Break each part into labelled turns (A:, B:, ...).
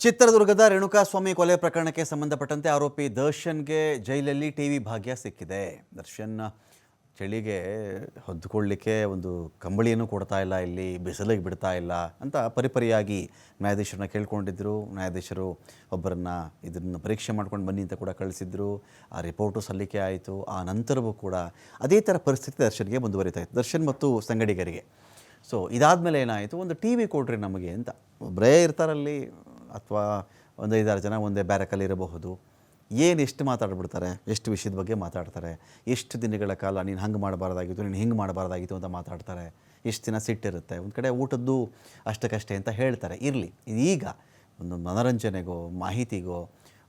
A: ಚಿತ್ರದುರ್ಗದ ರೇಣುಕಾಸ್ವಾಮಿ ಕೊಲೆ ಪ್ರಕರಣಕ್ಕೆ ಸಂಬಂಧಪಟ್ಟಂತೆ ಆರೋಪಿ ದರ್ಶನ್ಗೆ ಜೈಲಲ್ಲಿ ಟಿವಿ ಭಾಗ್ಯ ಸಿಕ್ಕಿದೆ. ದರ್ಶನ್ ಚಳಿಗೆ ಹೊದ್ದುಕೊಳ್ಳಿಕ್ಕೆ ಒಂದು ಕಂಬಳಿಯನ್ನು ಕೊಡ್ತಾ ಇಲ್ಲ, ಇಲ್ಲಿ ಬಿಸಿಲಿಗೆ ಬಿಡ್ತಾ ಇಲ್ಲ ಅಂತ ಪರಿಪರಿಯಾಗಿ ನ್ಯಾಯಾಧೀಶರನ್ನ ಕೇಳ್ಕೊಂಡಿದ್ದರು ನ್ಯಾಯಾಧೀಶರು ಒಬ್ಬರನ್ನು ಇದನ್ನು ಪರೀಕ್ಷೆ ಮಾಡ್ಕೊಂಡು ಬನ್ನಿ ಅಂತ ಕೂಡ ಕಳಿಸಿದ್ರು. ಆ ರಿಪೋರ್ಟು ಸಲ್ಲಿಕೆ ಆಯಿತು. ಆ ನಂತರವೂ ಕೂಡ ಅದೇ ಥರ ಪರಿಸ್ಥಿತಿ ದರ್ಶನ್ಗೆ ಮುಂದುವರಿತಾ ಇತ್ತು, ದರ್ಶನ್ ಮತ್ತು ಸಂಗಡಿಗರಿಗೆ. ಸೊ ಇದಾದಮೇಲೆ ಏನಾಯಿತು, ಒಂದು ಟಿ ವಿ ಕೊಡ್ರಿ ನಮಗೆ ಅಂತ. ಒಬ್ಬರೇ ಇರ್ತಾರಲ್ಲಿ ಅಥವಾ ಒಂದು ಐದಾರು ಜನ ಒಂದೇ ಬ್ಯಾರಕಲ್ಲಿ ಇರಬಹುದು. ಏನು ಎಷ್ಟು ಮಾತಾಡ್ಬಿಡ್ತಾರೆ? ಎಷ್ಟು ವಿಷಯದ ಬಗ್ಗೆ ಮಾತಾಡ್ತಾರೆ? ಎಷ್ಟು ದಿನಗಳ ಕಾಲ ನೀನು ಹಂಗೆ ಮಾಡಬಾರ್ದಾಗಿತ್ತು, ನೀನು ಹಿಂಗೆ ಮಾಡಬಾರ್ದಾಗಿತ್ತು ಅಂತ ಮಾತಾಡ್ತಾರೆ? ಎಷ್ಟು ದಿನ ಸಿಟ್ಟಿರುತ್ತೆ? ಒಂದು ಕಡೆ ಊಟದ್ದು ಅಷ್ಟಕ್ಕಷ್ಟೇ ಅಂತ ಹೇಳ್ತಾರೆ. ಇರಲಿ. ಈಗ ಒಂದು ಮನೋರಂಜನೆಗೋ, ಮಾಹಿತಿಗೋ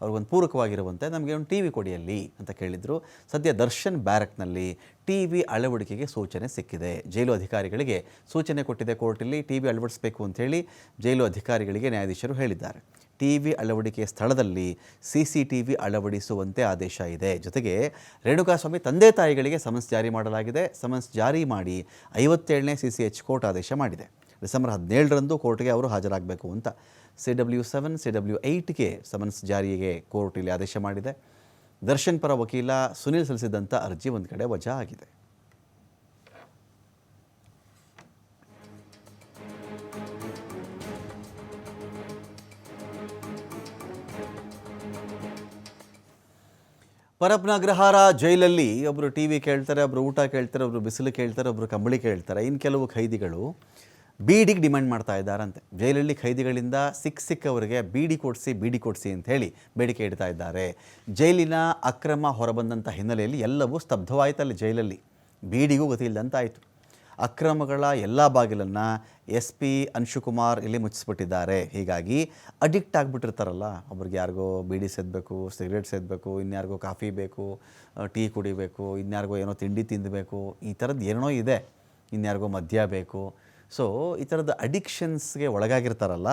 A: ಅವ್ರಿಗೊಂದು ಪೂರಕವಾಗಿರುವಂತೆ ನಮಗೆ ಒಂದು ಟಿ ವಿ ಕೊಡಿಯಲ್ಲಿ ಅಂತ ಕೇಳಿದರು. ಸದ್ಯ ದರ್ಶನ್ ಬ್ಯಾರಕ್ನಲ್ಲಿ ಟಿ ವಿ ಅಳವಡಿಕೆಗೆ ಸೂಚನೆ ಸಿಕ್ಕಿದೆ. ಜೈಲು ಅಧಿಕಾರಿಗಳಿಗೆ ಸೂಚನೆ ಕೊಟ್ಟಿದೆ ಕೋರ್ಟಲ್ಲಿ, ಟಿ ವಿ ಅಳವಡಿಸಬೇಕು ಅಂಥೇಳಿ ಜೈಲು ಅಧಿಕಾರಿಗಳಿಗೆ ನ್ಯಾಯಾಧೀಶರು ಹೇಳಿದ್ದಾರೆ. ಟಿ ವಿ ಅಳವಡಿಕೆಯ ಸ್ಥಳದಲ್ಲಿ ಸಿ ಸಿ ಟಿ ವಿ ಅಳವಡಿಸುವಂತೆ ಆದೇಶ ಇದೆ. ಜೊತೆಗೆ ರೇಣುಕಾಸ್ವಾಮಿ ತಂದೆ ತಾಯಿಗಳಿಗೆ ಸಮನ್ಸ್ ಜಾರಿ ಮಾಡಲಾಗಿದೆ. ಸಮನ್ಸ್ ಜಾರಿ ಮಾಡಿ ಐವತ್ತೇಳನೇ ಸಿ ಸಿ ಎಚ್ ಕೋರ್ಟ್ ಆದೇಶ ಮಾಡಿದೆ. ಡಿಸೆಂಬರ್ ಹದಿನೇಳರಂದು ಕೋರ್ಟ್ಗೆ ಅವರು ಹಾಜರಾಗಬೇಕು ಅಂತ. C W seven, C W ಏಯ್ಟ್ಗೆ summons ಜಾರಿಗೆ ಕೋರ್ಟ್ ಇಲ್ಲಿ ಆದೇಶ ಮಾಡಿದೆ. ದರ್ಶನ್ ಪರ ವಕೀಲ ಸುನಿಲ್ ಸಲ್ಲಿಸಿದಂಥ ಅರ್ಜಿ ಒಂದು ಕಡೆ ವಜಾ ಆಗಿದೆ. ಪರಪ್ಪನ ಅಗ್ರಹಾರ ಜೈಲಲ್ಲಿ ಒಬ್ಬರು ಟಿ ವಿ ಕೇಳ್ತಾರೆ ಒಬ್ಬರು ಊಟ ಕೇಳ್ತಾರೆ ಒಬ್ಬರು ಬಿಸಿಲು ಕೇಳ್ತಾರೆ ಒಬ್ಬರು ಕಂಬಳಿ ಕೇಳ್ತಾರೆ. ಇನ್ನು ಕೆಲವು ಖೈದಿಗಳು ಬೀಡಿಗೆ ಡಿಮ್ಯಾಂಡ್ ಮಾಡ್ತಾ ಇದ್ದಾರಂತೆ. ಜೈಲಲ್ಲಿ ಖೈದಿಗಳಿಂದ ಸಿಕ್ಕ ಸಿಕ್ಕವರಿಗೆ ಬೀಡಿ ಕೊಡಿಸಿ ಬೀಡಿ ಕೊಡಿಸಿ ಅಂತ ಹೇಳಿ ಬೇಡಿಕೆ ಇಡ್ತಾ ಇದ್ದಾರೆ. ಜೈಲಿನ ಅಕ್ರಮ ಹೊರಬಂದಂಥ ಹಿನ್ನೆಲೆಯಲ್ಲಿ ಎಲ್ಲವೂ ಸ್ತಬ್ಧವಾಯಿತಲ್ಲಿ ಜೈಲಲ್ಲಿ. ಬೀಡಿಗೂ ಗೊತ್ತಿಲ್ಲದಂತಾಯಿತು. ಅಕ್ರಮಗಳ ಎಲ್ಲ ಬಾಗಿಲನ್ನು ಎಸ್ ಪಿ ಅನ್ಶುಕುಮಾರ್ ಇಲ್ಲಿ ಮುಚ್ಚಿಸ್ಬಿಟ್ಟಿದ್ದಾರೆ. ಹೀಗಾಗಿ ಅಡಿಕ್ಟ್ ಆಗಿಬಿಟ್ಟಿರ್ತಾರಲ್ಲ ಒಬ್ರಿಗೆ ಯಾರಿಗೋ ಬೀಡಿ ಸೇದಬೇಕು, ಸಿಗರೇಟ್ ಸೇದಬೇಕು, ಇನ್ಯಾರಿಗೋ ಕಾಫಿ ಬೇಕು ಟೀ ಕುಡಿಬೇಕು, ಇನ್ಯಾರಿಗೋ ಏನೋ ತಿಂಡಿ ತಿನ್ನಬೇಕು ಈ ಥರದ್ದು ಏನೋ ಇದೆ. ಇನ್ಯಾರಿಗೋ ಮದ್ಯ ಬೇಕು ಸೊ ಈ ಥರದ ಅಡಿಕ್ಷನ್ಸ್ಗೆ ಒಳಗಾಗಿರ್ತಾರಲ್ಲ,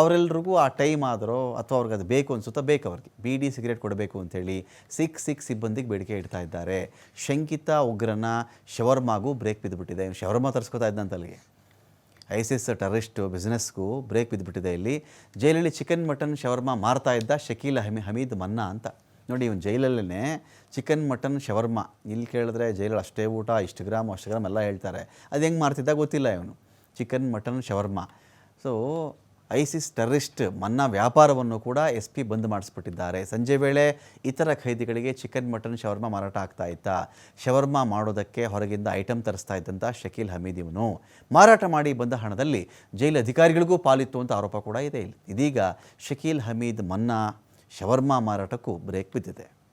A: ಅವರೆಲ್ರಿಗೂ ಆ ಟೈಮ್ ಆದರೂ ಅಥವಾ ಅವ್ರಿಗೆ ಅದು ಬೇಕು ಅನ್ಸುತ್ತಾ ಬೇಕು ಅವ್ರಿಗೆ. ಬೀಡಿ ಸಿಗರೇಟ್ ಕೊಡಬೇಕು ಅಂಥೇಳಿ ಸಿಕ್ ಸಿಕ್ ಸಿಬ್ಬಂದಿಗೆ ಬೇಡಿಕೆ ಇಡ್ತಾ ಇದ್ದಾರೆ. ಶಂಕಿತ, ಉಗ್ರನ ಶವರ್ಮಾಗೂ ಬ್ರೇಕ್ ಬಿದ್ದುಬಿಟ್ಟಿದೆ ಶವರ್ಮಾ ತರಿಸ್ಕೊತಾ ಇದ್ದಂತ ಅಲ್ಲಿಗೆ. ಐಸಿಸ್ ಟೆರರಿಸ್ಟ್ ಬಿಸ್ನೆಸ್ಗೂ ಬ್ರೇಕ್ ಬಿದ್ದುಬಿಟ್ಟಿದೆ ಇಲ್ಲಿ. ಜೈಲಲ್ಲಿ ಚಿಕನ್ ಮಟನ್ ಶವರ್ಮಾ ಮಾರ್ತಾ ಇದ್ದ ಶಕೀಲ್ ಹಮಿ, ಹಮೀದ್ ಮನ್ನಾ ಅಂತ. ನೋಡಿ ಇವನು ಜೈಲಲ್ಲೇ ಚಿಕನ್ ಮಟನ್ ಶವರ್ಮಾ ಇಲ್ಲಿ ಕೇಳಿದ್ರೆ ಜೈಲಲ್ಲಿ ಅಷ್ಟೇ ಊಟ, ಇಷ್ಟು ಗ್ರಾಮ್, ಅಷ್ಟು ಗ್ರಾಮ್ ಎಲ್ಲ ಹೇಳ್ತಾರೆ. ಅದು ಹೆಂಗೆ ಮಾರ್ತಿದ್ದ ಗೊತ್ತಿಲ್ಲ ಇವನು. ಚಿಕನ್, ಮಟನ್, ಶವರ್ಮಾ. ಸೊ ಐಸಿಸ್ ಟೆರರಿಸ್ಟ್ ಮನ್ನಾ ವ್ಯಾಪಾರವನ್ನು ಕೂಡ ಎಸ್ ಪಿ ಬಂದ್ ಮಾಡಿಸ್ಬಿಟ್ಟಿದ್ದಾರೆ. ಸಂಜೆ ವೇಳೆ ಇತರ ಖೈದಿಗಳಿಗೆ ಚಿಕನ್, ಮಟನ್, ಶವರ್ಮಾ ಮಾರಾಟ ಆಗ್ತಾ ಇತ್ತಾ. ಶವರ್ಮಾ ಮಾಡೋದಕ್ಕೆ ಹೊರಗಿಂದ ಐಟಮ್ ತರಿಸ್ತಾ ಇದ್ದಂಥ ಶಕೀಲ್ ಹಮೀದ್ ಇವನು. ಮಾರಾಟ ಮಾಡಿ ಬಂದ ಹಣದಲ್ಲಿ ಜೈಲು ಅಧಿಕಾರಿಗಳಿಗೂ ಪಾಲಿತ್ತು ಅಂತ ಆರೋಪ ಕೂಡ ಇದೆ ಇಲ್ಲಿ. ಇದೀಗ ಶಕೀಲ್ ಹಮೀದ್ ಮನ್ನಾ, ಶವರ್ಮಾ ಮಾರಾಟಕ್ಕೂ ಬ್ರೇಕ್ ಬಿದ್ದಿದೆ.